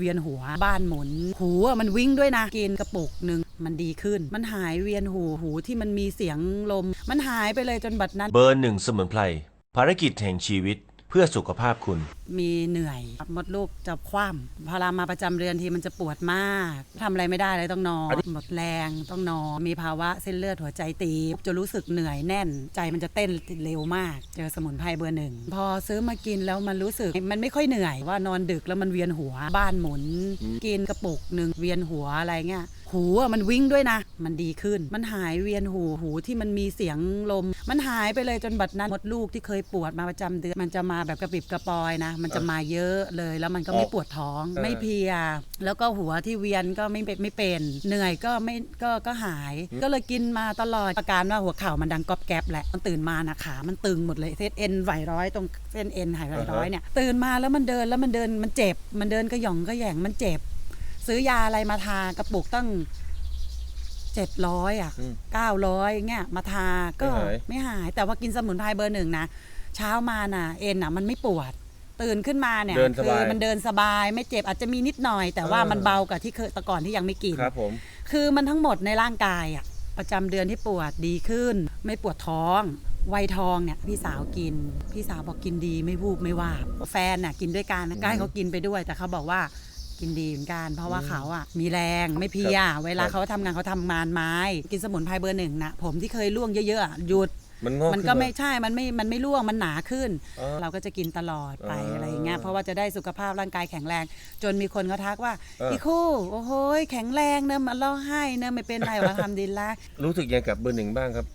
เวียนหัวบ้านหมุน หูอะมันวิ่งด้วยนะกินกระปุกหนึ่งมันดีขึ้น มันหายเวียนหูหูที่มันมีเสียงลม มันหายไปเลยจนบัดนั้น เบอร์หนึ่งสมุนไพรภารกิจแห่งชีวิต เพื่อสุขภาพคุณ มีเหนื่อยมดลูกจะคว่ำพอเรามาประจำเดือนทีมันจะปวดมากทำอะไรไม่ได้เลยต้องนอน หมดแรงต้องนอน มีภาวะเส้นเลือดหัวใจตีบจะรู้สึกเหนื่อยแน่น ใจมันจะเต้นเร็วมาก เจอสมุนไพรเบอร์หนึ่ง พอซื้อมากินแล้วมันรู้สึกมันไม่ค่อยเหนื่อยว่านอนดึกแล้วมันเวียนหัวบ้านหมุน กินกระปุกหนึ่งเวียนหัวอะไรเงี้ย หูอะมันวิ่งด้วยนะ มันดีขึ้น มันหายเวียนหูหูที่มันมีเสียงลม มันหายไปเลยจนบัดนั้นมดลูกที่เคยปวดมาประจำเดือนมันจะมาแบบกระปิบกระปอยนะ มันจะมาเยอะเลย แล้วมันก็ไม่ปวดท้องเออไม่เพลีย แล้วก็หัวที่เวียนก็ไม่เป็นไม่เป็นเหนื่อยก็ไม่ก็ก็หาย ก็เลยกินมาตลอดอาการว่าหัวเข่ามันดังก๊อบแก๊บแหละมันตื่นมานะขามันตึงหมดเลยเส้นเอ็นไหวร้อยตรงเส้นเอ็นหายไหวร้อยเนี่ยตื่นมาแล้วมันเดินแล้วมันเดินมันเจ็บ มันเดินก็หย่องก็แหย่งมันเจ็บ ซื้อยาอะไรมาทากระปุกตั้งเจ็ดร้อยอะอืมเก้าร้อยเงี้ยมาทาก็ไม่หาย ไม่หาย แต่ว่ากินสมุนไพรเบอร์หนึ่งนะเช้ามาน่ะ เอ็นอะมันไม่ปวด ตื่นขึ้นมาเนี่ยเดินสคืบายมันเดินสบายไม่เจ็บอาจจะมีนิดหน่อย แต่ว่าเออ มันเบากว่าที่เคยแต่ก่อนที่ยังไม่กิน ครับผม คือมันทั้งหมดในร่างกายอะประจำเดือนที่ปวดดีขึ้น ไม่ปวดท้องวัยทองเนี่ยพี่สาวกิน พี่สาวบอกกินดีไม่วูบไม่วาบแฟนน่ะกินด้วยกันก็ให้เขากินไปด้วย แต่เขาบอกว่า กินดีเหมือนกัน เพราะว่าเขาอะมีแรงไม่เพลีย เวลาเขาทำงานเขาทำงานไม้ กินสมุนไพรเบอร์หนึ่งนะผมที่เคยล่วงเยอะๆอะหยุด มันงอกมันก็ขึ้าไม่ใช่ มันไม่ มันไม่ร่วง มันหนาขึ้นอ๋อเราก็จะกินตลอดไปอ่าอะไรอย่างเงี้ย เพราะว่าจะได้สุขภาพร่างกายแข็งแรง จนมีคนเขาทักว่าเอออี อีคู่ โอ้โหยแข็งแรงเนอะมาเล่าให้เนอะไม่เป็นไรวะทำดีละ รู้สึกยังกับเบอร์หนึ่งบ้างครับ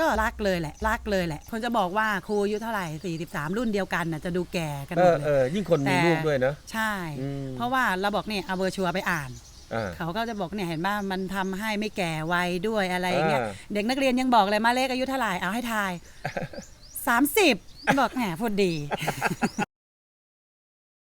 ก็รักเลยแหละรักเลยแหละ คนจะบอกว่าครูอายุเท่าไหร่ 43 รุ่นเดียวกันน่ะจะดูแก่กันเอหมอดเลเอยอยิ่งคนมีแต่ลูกด้วยนะใช่อืมเพราะว่าเราบอกเนี่ยเอาเบอร์ชัวร์ไปอ่านอ่าเขาก็จะบอกเนี่ยเห็นว่ามันทำให้ไม่แก่วัยด้วยอะไรอย่างเงี้ยอ่าเด็กนักเรียนยังบอกเลยมาเลขอายุเท่าไหร่เอาให้ทาย 30บอกแหมพูดดี